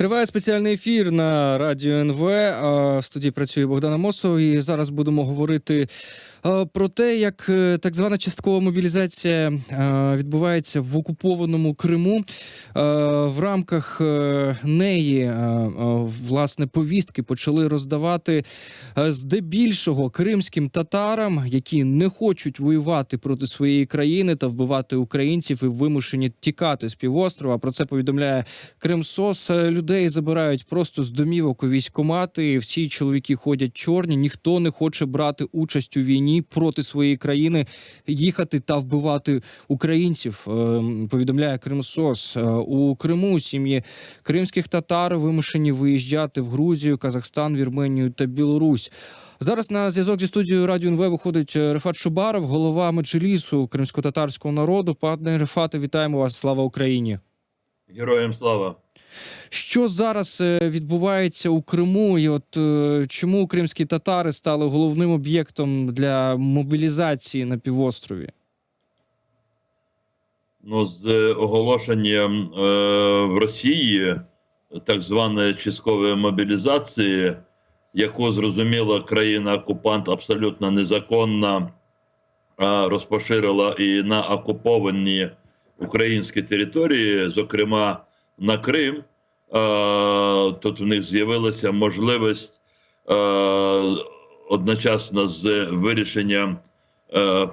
Триває спеціальний ефір на радіо НВ. В студії працює Богдана Мосов. І зараз будемо говорити про те, як е, так звана часткова мобілізація е, відбувається в окупованому Криму. Е, В рамках неї власне повістки почали роздавати здебільшого кримським татарам, які не хочуть воювати проти своєї країни та вбивати українців і вимушені тікати з півострова. Про це повідомляє Кримсос. Людей забирають просто з домівок у військкомати. Всі чоловіки ходять чорні. Ніхто не хоче брати участь у війні проти своєї країни, їхати та вбивати українців. е, Повідомляє Кримсос. Е, У Криму сім'ї кримських татар вимушені виїжджати в Грузію, Казахстан, Вірменію та Білорусь. Зараз на зв'язок зі студією Радіо НВ виходить е, Рефат Шубаров, голова меджлісу кримсько-татарського народу. Пане Рефате, вітаємо вас! Слава Україні! Героям слава. Що зараз е, відбувається у Криму, і от е, чому кримські татари стали головним об'єктом для мобілізації на півострові? Ну, з оголошенням е, в Росії так званої часткової мобілізації, яку зрозуміла країна-окупант абсолютно незаконно е, розпоширила і на окуповані українські території, зокрема на Крим, е, тут в них з'явилася можливість е, одночасно з вирішенням е,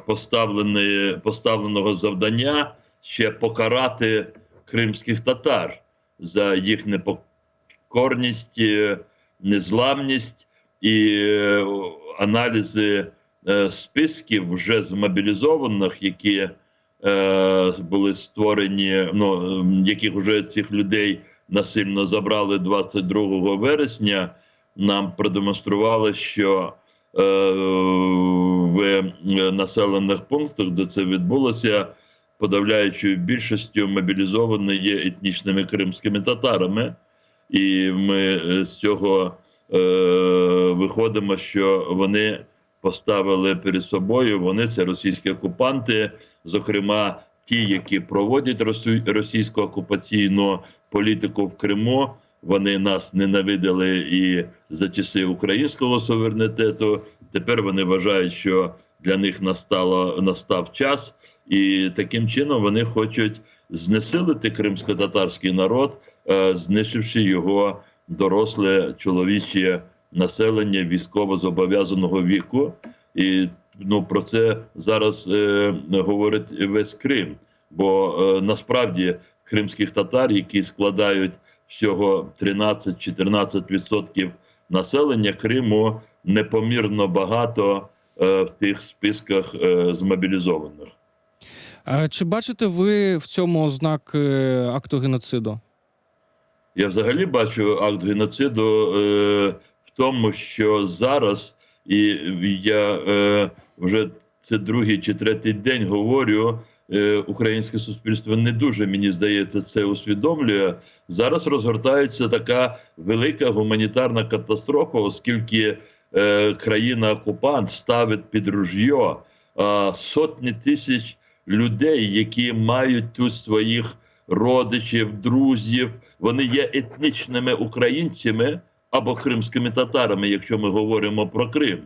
поставленого завдання ще покарати кримських татар за їх непокорність, е, незламність і е, аналізи е, списків вже змобілізованих, які були створені, ну яких вже цих людей насильно забрали 22 вересня. Нам продемонстрували, що е, в е, населених пунктах, де це відбулося, подавляючою більшістю мобілізовані є етнічними кримськими татарами, і ми е, з цього е, виходимо, що вони поставили перед собою. Вони це російські окупанти, зокрема ті, які проводять російську окупаційну політику в Криму. Вони нас ненавидели і за часи українського суверенітету. Тепер вони вважають, що для них настало настав час, і таким чином вони хочуть знесилити кримсько-татарський народ, е, знищивши його доросле чоловіче населення військово зобов'язаного віку. І ну про це зараз е, говорить весь Крим. Бо е, насправді кримських татар, які складають всього 13-14% населення Криму, непомірно багато е, в тих списках е, змобілізованих. А Чи бачите ви в цьому ознак е, акту геноциду? Я взагалі бачу акт геноциду е, тому, що зараз, і я е, вже це другий чи третій день говорю. е, Українське суспільство не дуже мені здається це усвідомлює. Зараз розгортається така велика гуманітарна катастрофа, оскільки е, країна-окупант ставить під ружьо е, сотні тисяч людей, які мають тут своїх родичів, друзів. Вони є етнічними українцями або кримськими татарами, якщо ми говоримо про Крим.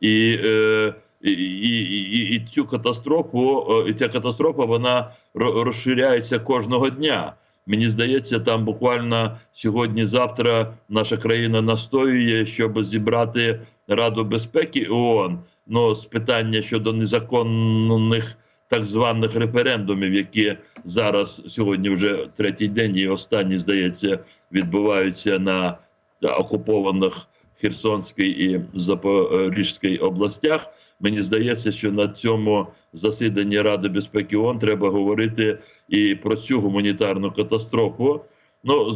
І, е, і, і, і, цю катастрофу, і ця катастрофа вона ро- розширяється кожного дня. Мені здається, там буквально сьогодні-завтра наша країна настоює, щоб зібрати Раду безпеки ООН ну, з питання щодо незаконних так званих референдумів, які зараз сьогодні вже третій день і останній, здається, відбуваються на окупованих Херсонській і Запорізькій областях. Мені здається, що на цьому засіданні Ради безпеки ООН треба говорити і про цю гуманітарну катастрофу. Ну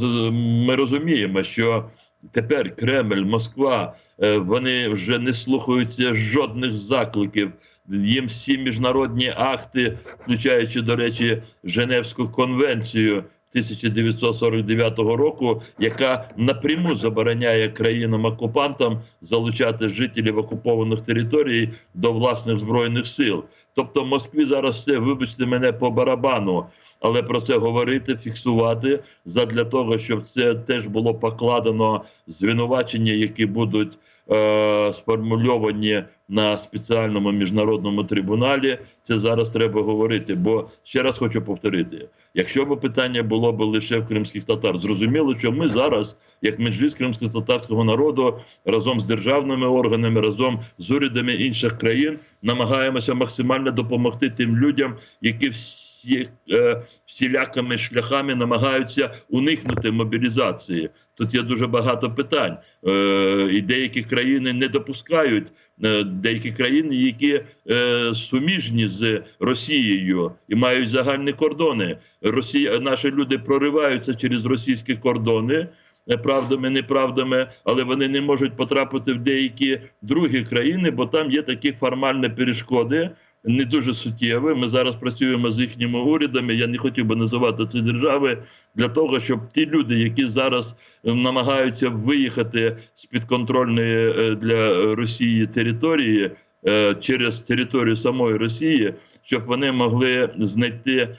ми розуміємо, що тепер Кремль, Москва, е, вони вже не слухаються жодних закликів. Їм всі міжнародні акти, включаючи, до речі, Женевську конвенцію 1949 року, яка напряму забороняє країнам-окупантам залучати жителів окупованих територій до власних збройних сил. Тобто Москві зараз все, вибачте мене, по барабану. але про це говорити, фіксувати задля того, щоб це теж було покладено звинувачення, які будуть е, сформульовані на спеціальному міжнародному трибуналі. Це зараз треба говорити. Бо ще раз хочу повторити: якщо б питання було б лише в кримських татар, зрозуміло, що ми зараз, як меджліс кримсько-татарського народу, разом з державними органами, разом з урядами інших країн, намагаємося максимально допомогти тим людям, які всі е, всілякими шляхами намагаються уникнути мобілізації. Тут є дуже багато питань, е, і деякі країни не допускають е, деякі країни, які е, суміжні з Росією і мають загальні кордони. Росія, наші люди прориваються через російські кордони. е, Правдами, неправдами, але вони не можуть потрапити в деякі другі країни, бо там є такі формальні перешкоди, не дуже суттєві. Ми зараз працюємо з їхніми урядами. Я не хотів би називати ці держави для того, щоб ті люди, які зараз е, намагаються виїхати з підконтрольної е, для Росії території е, через територію самої Росії, щоб вони могли знайти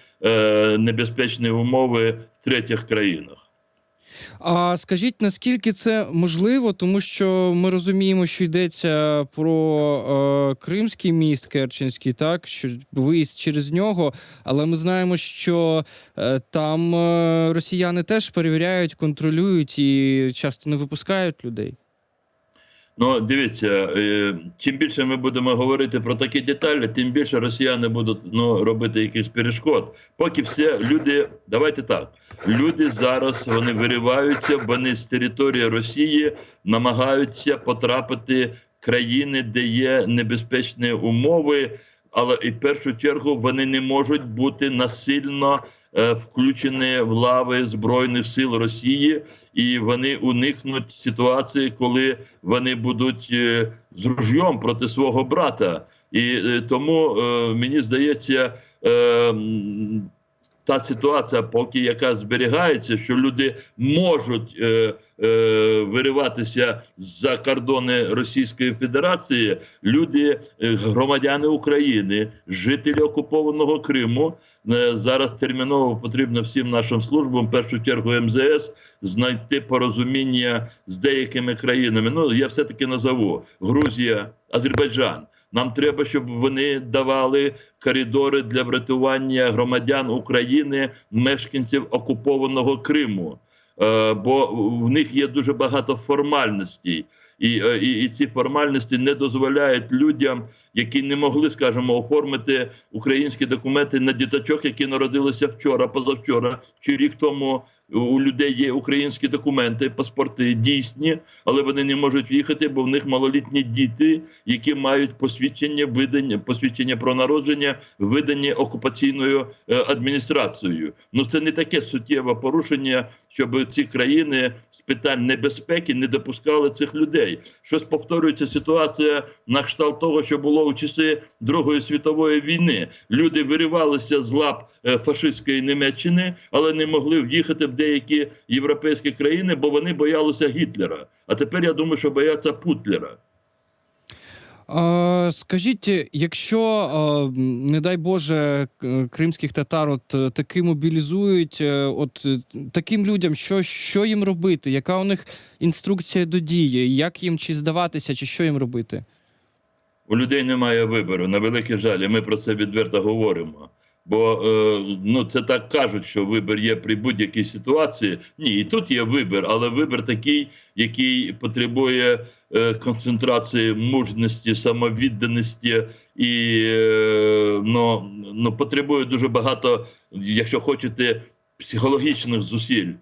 небезпечні умови в третіх країнах. А скажіть, наскільки це можливо, тому що ми розуміємо, що йдеться про е, Кримський міст Керченський, так що виїзд через нього, але ми знаємо, що е, там е, росіяни теж перевіряють, контролюють і часто не випускають людей. Ну, дивіться, е, чим більше ми будемо говорити про такі деталі, тим більше росіяни будуть ну, робити якихось перешкод. Поки все люди, давайте так. Люди зараз вони вириваються, вони з території Росії намагаються потрапити в країни, де є небезпечні умови, але і в першу чергу вони не можуть бути насильно е, включені в лави Збройних сил Росії, і вони уникнуть ситуації, коли вони будуть е, з ружьом проти свого брата. І е, тому мені здається, та ситуація, поки яка зберігається, що люди можуть е, е, вириватися за кордони Російської Федерації, люди, е, громадяни України, жителі окупованого Криму. Е, Зараз терміново потрібно всім нашим службам, в першу чергу МЗС, знайти порозуміння з деякими країнами. Ну я все таки назову Грузія, Азербайджан. Нам треба, щоб вони давали коридори для врятування громадян України, мешканців окупованого Криму. Е, бо в них є дуже багато формальностей. І, е, і, і ці формальності не дозволяють людям, які не могли, скажімо, оформити українські документи на діточок, які народилися вчора, позавчора чи рік тому. У людей є українські документи, паспорти дійсні, але вони не можуть їхати, бо в них малолітні діти, які мають посвідчення видання, посвідчення про народження, видані окупаційною е, адміністрацією. Ну це не таке суттєве порушення, щоб ці країни з питань небезпеки не допускали цих людей. Щось повторюється ситуація на кшталт того, що було у часи Другої світової війни. Люди виривалися з лап е, фашистської Німеччини, але не могли в'їхати в деякі європейські країни, бо вони боялися Гітлера. А тепер я думаю, що бояться Путлера. Скажіть, якщо, не дай Боже, кримських татар от таки мобілізують, е, от е, таким людям, що, що їм робити? Яка у них інструкція до дії? Як їм чи здаватися, чи що їм робити? У людей немає вибору. На великий жаль, ми про це відверто говоримо. Бо е, ну це так кажуть, що вибір є при будь-якій ситуації. Ні, і тут є вибір, але вибір такий, який потребує е, концентрації мужності, самовідданості і е, ну, ну, потребує дуже багато, якщо хочете, психологічних зусиль.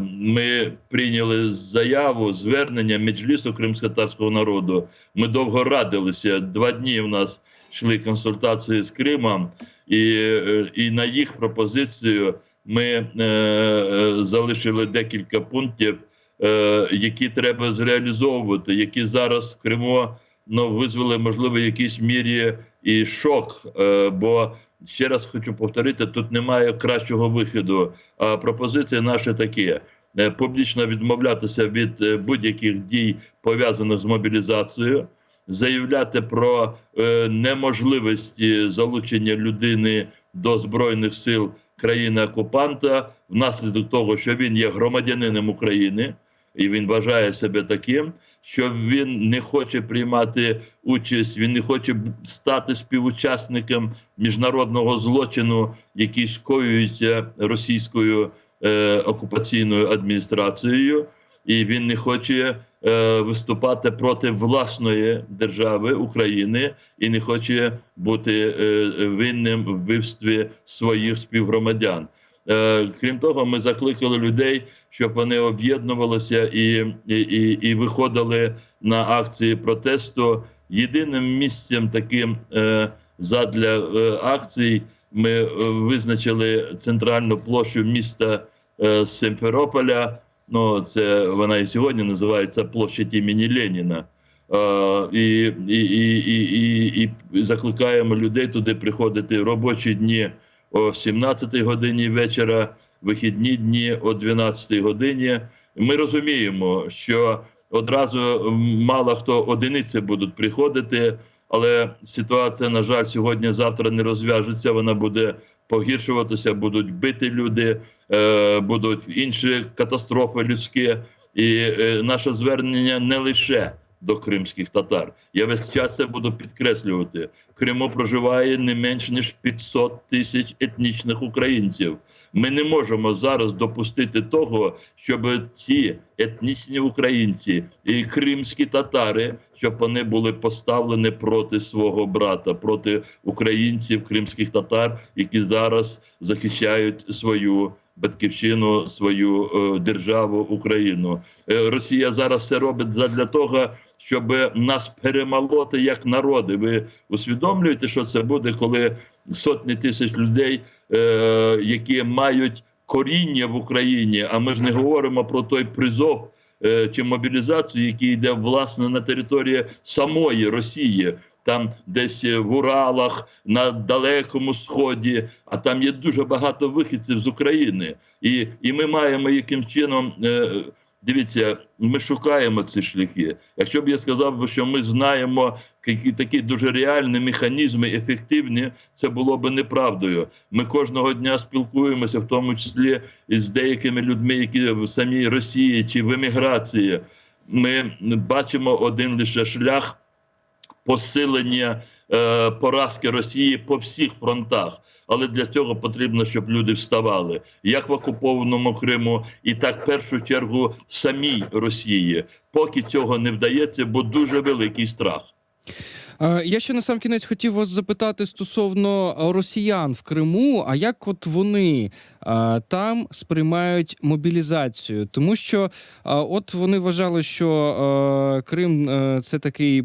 Ми прийняли заяву, звернення Меджлісу кримськотарського народу. Ми довго радилися. Два дні в нас йшли консультації з Кримом, і, е, і на їх пропозицію ми е, е, залишили декілька пунктів, е, які треба зреалізовувати, які зараз в Криму ну, визвали, можливо, в якійсь мірі і шок. Е, бо ще раз хочу повторити: тут немає кращого виходу. А пропозиції наші такі. е, Публічно відмовлятися від будь-яких дій пов'язаних з мобілізацією, заявляти про е, неможливість залучення людини до збройних сил країни-окупанта внаслідок того, що він є громадянином України, і він вважає себе таким, що він не хоче приймати участь, він не хоче стати співучасником міжнародного злочину, який скоюється російською е, окупаційною адміністрацією, і він не хоче е, виступати проти власної держави України і не хоче бути е, винним в вбивстві своїх співгромадян. Е, крім того, ми закликали людей, щоб вони об'єднувалися і, і, і, і виходили на акції протесту. Єдиним місцем таким е, задля е, акцій ми е, визначили центральну площу міста е, Симферополя. Ну, це вона і сьогодні називається площадь імені Леніна. І, і, і, і, і, закликаємо людей туди приходити робочі дні о 17 годині вечора, вихідні дні о 12 годині. Ми розуміємо, що одразу мало хто одиниці будуть приходити, але ситуація, на жаль, сьогодні-завтра не розв'яжеться. Вона буде погіршуватися, будуть бити люди, будуть інші катастрофи людські. І е, наше звернення не лише до кримських татар. Я весь час це буду підкреслювати. В Криму проживає не менш ніж 500 тисяч етнічних українців. Ми не можемо зараз допустити того, щоб ці етнічні українці і кримські татари, щоб вони були поставлені проти свого брата, проти українців, кримських татар, які зараз захищають свою батьківщину, свою е, державу Україну. Е, Росія зараз все робить задля того, щоб нас перемолоти як народи. Ви усвідомлюєте, що це буде, коли сотні тисяч людей, е, які мають коріння в Україні, а ми ж не говоримо про той призов чи мобілізацію, який йде власне на території самої Росії. Там десь в Уралах, на далекому сході, а там є дуже багато вихідців з України, і, і ми маємо яким чином е, Дивіться, ми шукаємо ці шляхи. Якщо б я сказав, що ми знаємо які такі дуже реальні механізми, ефективні, це було б неправдою. Ми кожного дня спілкуємося, в тому числі із деякими людьми, які в самій Росії чи в еміграції. Ми бачимо один лише шлях посилення е, поразки Росії по всіх фронтах. Але для цього потрібно, щоб люди вставали як в окупованому Криму, і так в першу чергу в самій Росії. Поки цього не вдається, бо дуже великий страх. Е, Я ще на сам кінець хотів вас запитати стосовно росіян в Криму. А як от вони е, там сприймають мобілізацію? Тому що е, от вони вважали, що Крим це такий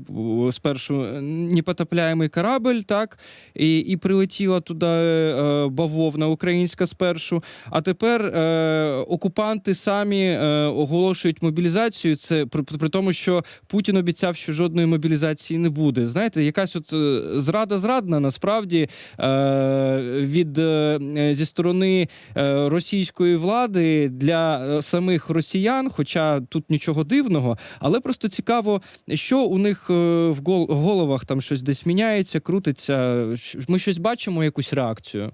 спершу непотопляємий корабль, так і, і прилетіла туди бавовна українська спершу. А тепер окупанти самі оголошують мобілізацію. Це при, при тому, що Путін обіцяв, що жодної мобілізації не буде. Знаєте, якась от е, зрада зрадна насправді е, від е, зі сторони російської влади для самих росіян, хоча тут нічого дивного, але просто цікаво, що у них в головах там щось десь міняється, крутиться. Ми щось бачимо, якусь реакцію.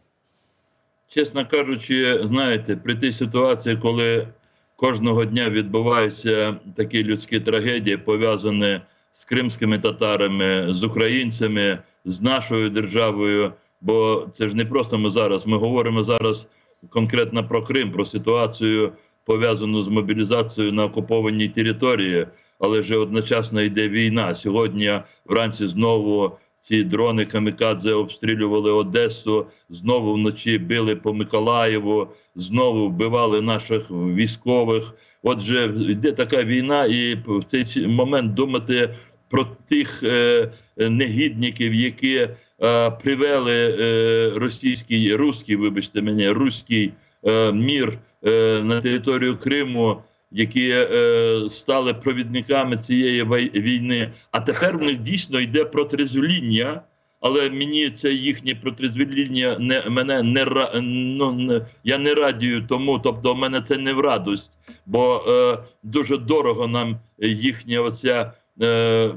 Чесно кажучи, знаєте, при тій ситуації, коли кожного дня відбуваються такі людські трагедії, пов'язані з кримськими татарами, з українцями, з нашою державою. Бо це ж не просто ми зараз. Ми говоримо зараз конкретно про Крим, про ситуацію пов'язану з мобілізацією на окупованій території, але вже одночасно йде війна. Сьогодні вранці знову ці дрони камікадзе обстрілювали Одесу, знову вночі били по Миколаєву, знову вбивали наших військових. Отже, йде така війна, і в цей момент думати про тих е, негідників, які е, привели е, російський, руський, вибачте мене, руський е, мір е, на територію Криму, які е, стали провідниками цієї війни. А тепер в них дійсно йде протрезвління, але мені це їхнє протизвіління не мене не ну, не, я не радію тому, тобто в мене це не в радость, бо е, дуже дорого нам їхня оця. Е,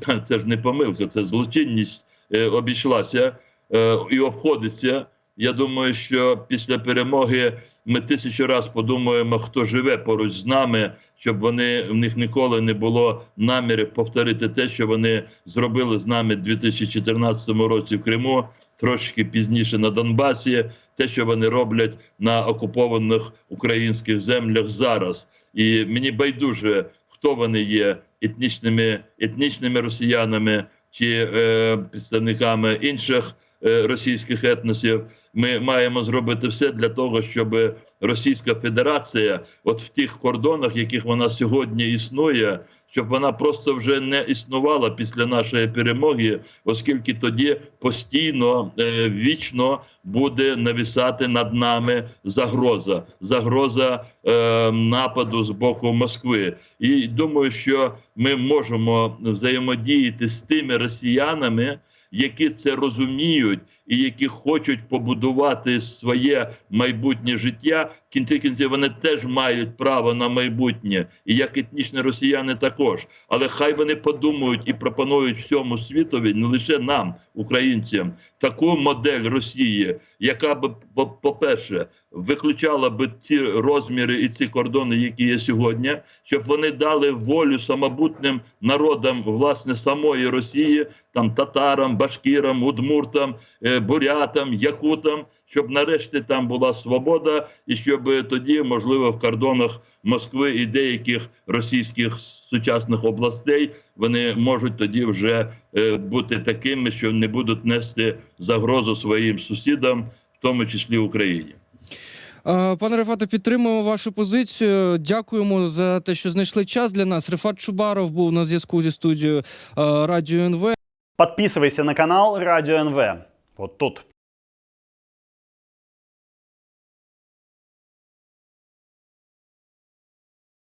це ж не помилка, це злочинність е, обійшлася е, і обходиться. Я думаю, що після перемоги ми тисячу раз подумаємо, хто живе поруч з нами, щоб вони в них ніколи не було намірів повторити те, що вони зробили з нами в 2014 році в Криму, трошки пізніше на Донбасі, те, що вони роблять на окупованих українських землях зараз. І мені байдуже, хто вони є етнічними, етнічними росіянами чи е, представниками інших російських етносів. Ми маємо зробити все для того, щоб Російська Федерація, от в тих кордонах, яких вона сьогодні існує, щоб вона просто вже не існувала після нашої перемоги, оскільки тоді постійно е, вічно буде навісати над нами загроза, загроза е, нападу з боку Москви. І думаю, що ми можемо взаємодіяти з тими росіянами, які це розуміють і які хочуть побудувати своє майбутнє життя. В кінці кінців вони теж мають право на майбутнє, і як етнічні росіяни також. Але хай вони подумають і пропонують всьому світові, не лише нам, українцям, таку модель Росії, яка б, по- по-перше, виключала би ці розміри і ці кордони, які є сьогодні, щоб вони дали волю самобутним народам власне самої Росії, там татарам, башкірам, удмуртам, е, бурятам, якутам, щоб нарешті там була свобода, і щоб тоді, можливо, в кордонах Москви і деяких російських сучасних областей вони можуть тоді вже е, бути такими, що не будуть нести загрозу своїм сусідам, в тому числі Україні. Е, Пане Рефате, підтримуємо вашу позицію. Дякуємо за те, що знайшли час для нас. Рефат Чубаров був на зв'язку зі студією е, Радіо НВ. Подписывайся на канал Радио НВ. Вот тут.